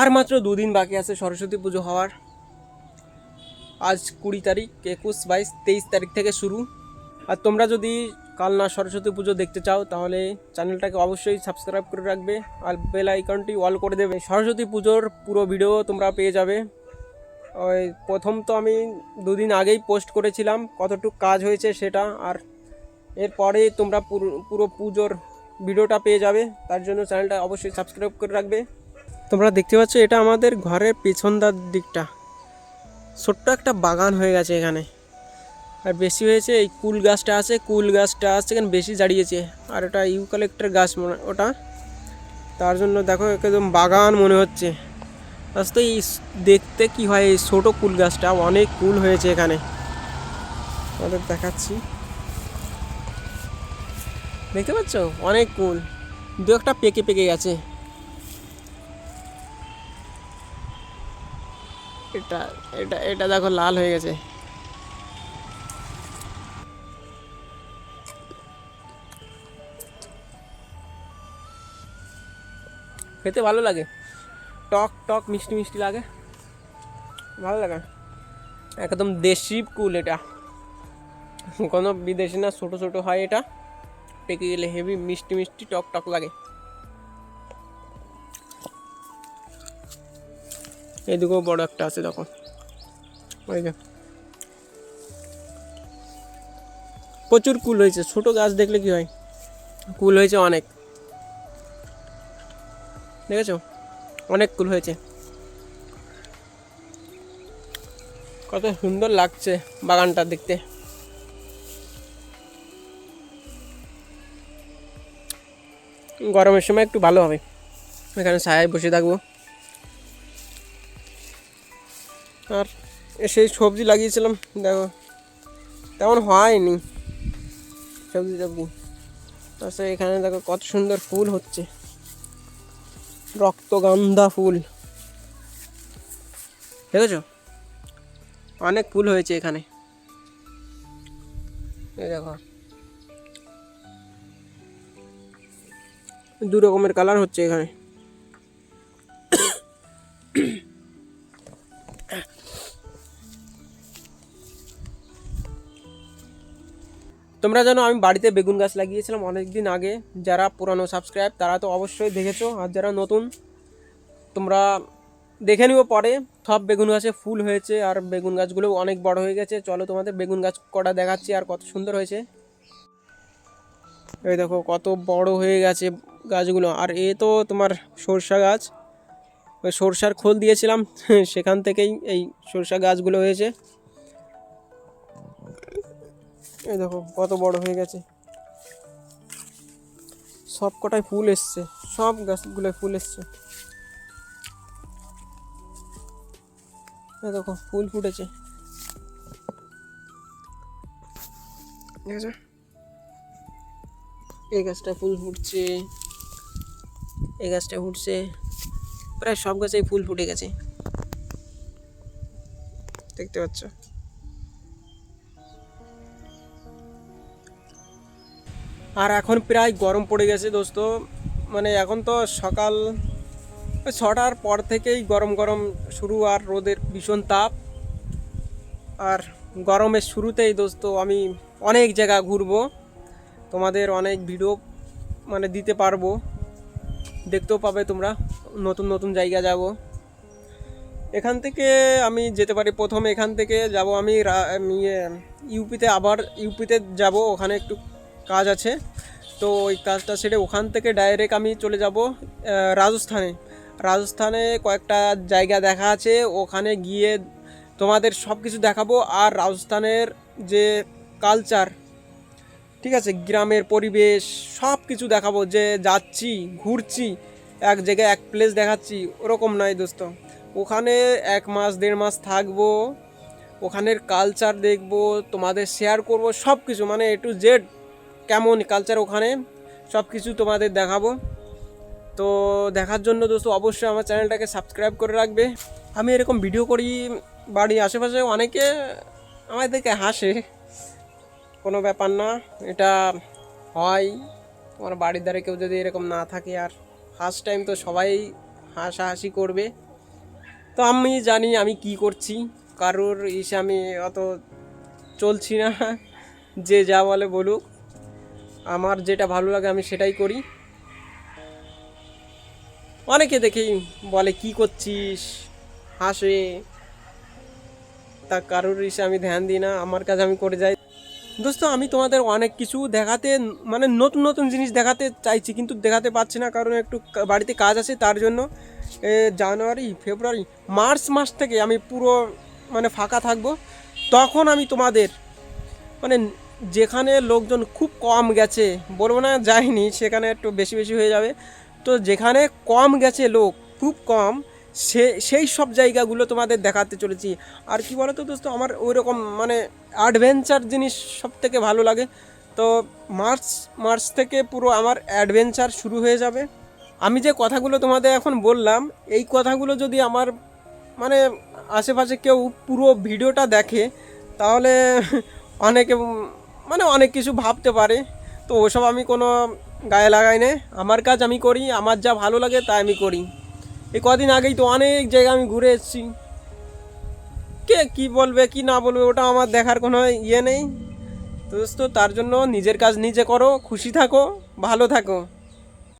আর মাত্র দুদিন বাকি আছে সরস্বতী পুজো হওয়ার। আজ কুড়ি তারিখ, একুশ, বাইশ, তেইশ তারিখ থেকে শুরু। আর তোমরা যদি কাল না সরস্বতী পুজো দেখতে চাও, তাহলে চ্যানেলটাকে অবশ্যই সাবস্ক্রাইব করে রাখবে আর বেল আইকনটি অল করে দেবে। সরস্বতী পুজোর পুরো ভিডিও তোমরা পেয়ে যাবে। ওই প্রথম তো আমি দুদিন আগেই পোস্ট করেছিলাম কতটুকু কাজ হয়েছে সেটা, আর এরপরে তোমরা পুরো পুরো পুজোর ভিডিওটা পেয়ে যাবে। তার জন্য চ্যানেলটা অবশ্যই সাবস্ক্রাইব করে রাখবে। তোমরা দেখতে পাচ্ছ এটা আমাদের ঘরের পেছনদার দিকটা। ছোট্ট একটা বাগান হয়ে গেছে এখানে। আর বেশি হয়েছে এই কুল গাছটা আছে, কুল গাছটা আছে, এখানে বেশি দাঁড়িয়েছে। আর ওটা ইউকালেক্টার গাছ মনে, ওটা। তার জন্য দেখো একদম বাগান মনে হচ্ছে। আসলে এই দেখতে কি হয় এই ছোটো কুল গাছটা, অনেক কুল হয়েছে এখানে। আমাদের দেখাচ্ছি। দেখতে পাচ্ছ? অনেক কুল। দু একটা পেকে পেকে গেছে। এটা এটা এটা দেখো লাল হয়ে গেছে। খেতে ভালো লাগে। টক টক, মিষ্টি মিষ্টি লাগে। ভালো লাগে। একদম দেশি কুল এটা। কোনো বিদেশি না, ছোটো ছোটো হয় এটা। পেকে গেলে হেভি মিষ্টি মিষ্টি, টক টক লাগে। এদিকেও বড় একটা আছে, দেখো। ওই যে। প্রচুর কুল হয়েছে, ছোট গাছ দেখলে কি হয়? কুল হয়েছে অনেক। দেখেছ? অনেক কুল হয়েছে। কত সুন্দর লাগছে বাগানটা দেখতে। গরমের সময় একটু ভালো হবে। এখানে ছায়ায় বসে থাকব। আর সেই সবজি লাগিয়েছিলাম, দেখো। তেমন হয়নি সবজি টবজি তাছাড়া এখানে দেখো কত সুন্দর ফুল হচ্ছে। রক্তগন্ধা ফুল। দেখেছ? অনেক ফুল হয়েছে এখানে। এই দেখো। দু রকমের কালার হচ্ছে এখানে। তোমরা জানো, আমি বাড়িতে বেগুন গাছ লাগিয়েছিলাম অনেক দিন আগে। যারা পুরানো সাবস্ক্রাইব তারা তো অবশ্যই দেখেছ। আর যারা নতুন, তোমরা দেখে নিও পরে। সব বেগুন গাছে ফুল হয়েছে, আর বেগুন গাছগুলো অনেক বড় হয়ে গেছে। চলো তোমাদের বেগুন গাছ কটা দেখাচ্ছি আর কত সুন্দর হয়েছে। এই দেখো, কত বড় হয়ে গেছে গাছগুলো। আর এ তো তোমার সরষা গাছ। ওই সরষার খোল দিয়েছিলাম, সেখান থেকেই এই সরষা গাছগুলো হয়েছে। এই দেখো কত বড় হয়ে গেছে। সব কটায় ফুল এসছে সব গাছগুলোয় ফুল এসছে। এই দেখো ফুল ফুটেছে। ঠিক আছে এই গাছটা ফুল ফুটছে এই গাছটা ফুটছে প্রায় সব গাছেই ফুল ফুটে গেছে। দেখতে পাচ্ছ? আর এখন প্রায় গরম পড়ে গেছে দোস্ত। মানে এখন তো সকাল ছটার পর থেকেই গরম গরম শুরু আর রোদের ভীষণ তাপ। আর গরমের শুরুতেই দোস্ত আমি অনেক জায়গা ঘুরবো। তোমাদের অনেক ভিডিও মানে দিতে পারব। দেখতেও পাবে তোমরা নতুন নতুন জায়গা যাব। এখান থেকে আমি যেতে পারি প্রথমে এখান থেকে যাব আমি ইয়ে, ইউপিতে আবার ইউপিতে যাব ওখানে একটু কাজ আছে। তো ওই কাজটা সেরে ওখান থেকে ডাইরেক্ট আমি চলে যাব রাজস্থানে। রাজস্থানে কয়েকটা জায়গা দেখা আছে, ওখানে গিয়ে তোমাদের সব কিছু দেখাবো আর রাজস্থানের যে কালচার ঠিক আছে, গ্রামের পরিবেশ সব কিছু দেখাবো যে যাচ্ছি, ঘুরছি, এক জায়গায় এক প্লেস দেখাচ্ছি, ওরকম নয় দোস্ত। ওখানে এক মাস, দেড় মাস থাকব, ওখানের কালচার দেখব, তোমাদের শেয়ার করব সব কিছু মানে এ টু জেড কেমন কালচার ওখানে সব কিছু তোমাদের দেখাবো। তো দেখার জন্য দোস্ত, অবশ্যই আমার চ্যানেলটাকে সাবস্ক্রাইব করে রাখবে। আমি এরকম ভিডিও করি, বাড়ির আশেপাশে অনেকে আমাদেরকে হাসে। কোনো ব্যাপার না, এটা হয়। তোমার বাড়ির ধারে কেউ যদি এরকম না থাকে, আর ফার্স্ট টাইম তো সবাই হাসাহাসি করবে। তো আমি জানি আমি কি করছি, কারোর ইসে আমি অত চলছি না, যে যা বলে বলুক। আমার যেটা ভালো লাগে আমি সেটাই করি। অনেকে দেখেই বলে, কি করছিস? হাসে। তা কারোর ইসে আমি ধ্যান দিই না, আমার কাজ আমি করে যাই। দোস্ত, আমি তোমাদের অনেক কিছু দেখাতে মানে নতুন নতুন জিনিস দেখাতে চাইছি, কিন্তু দেখাতে পারছি না, কারণ একটু বাড়িতে কাজ আছে, তার জন্য জানুয়ারি, ফেব্রুয়ারি, মার্চ মাস থেকে আমি পুরো মানে ফাঁকা থাকব। তখন আমি তোমাদের মানে যেখানে লোকজন খুব কম গেছে, বলব না যায়নি, সেখানে একটু বেশি বেশি হয়ে যাবে। তো যেখানে কম গেছে লোক, খুব কম, সে, সেই সব জায়গাগুলো তোমাদের দেখাতে চলেছি। আর কি বলো তো দোস্ত, আমার ওই রকম মানে অ্যাডভেঞ্চার জিনিস সব থেকে ভালো লাগে। তো মার্চ মার্চ থেকে পুরো আমার অ্যাডভেঞ্চার শুরু হয়ে যাবে। আমি যে কথাগুলো তোমাদের এখন বললাম, এই কথাগুলো যদি আমার মানে আশেপাশে কেউ পুরো ভিডিওটা দেখে, তাহলে অনেকে মানে অনেক কিছু ভাবতে পারে। তো ওসব আমি কোনো গায়ে লাগাই না। আমার কাজ আমি করি, আমার যা ভালো লাগে তাই আমি করি। এই কদিন আগেই তো অনেক জায়গা আমি ঘুরে এসেছি। কে কি বলবে, কি না বলবে, ওটা আমার দেখার কোনো ইয়ে নেই। তো দোস্ত, তার জন্য নিজের কাজ নিজে করো, খুশি থাকো, ভালো থাকো।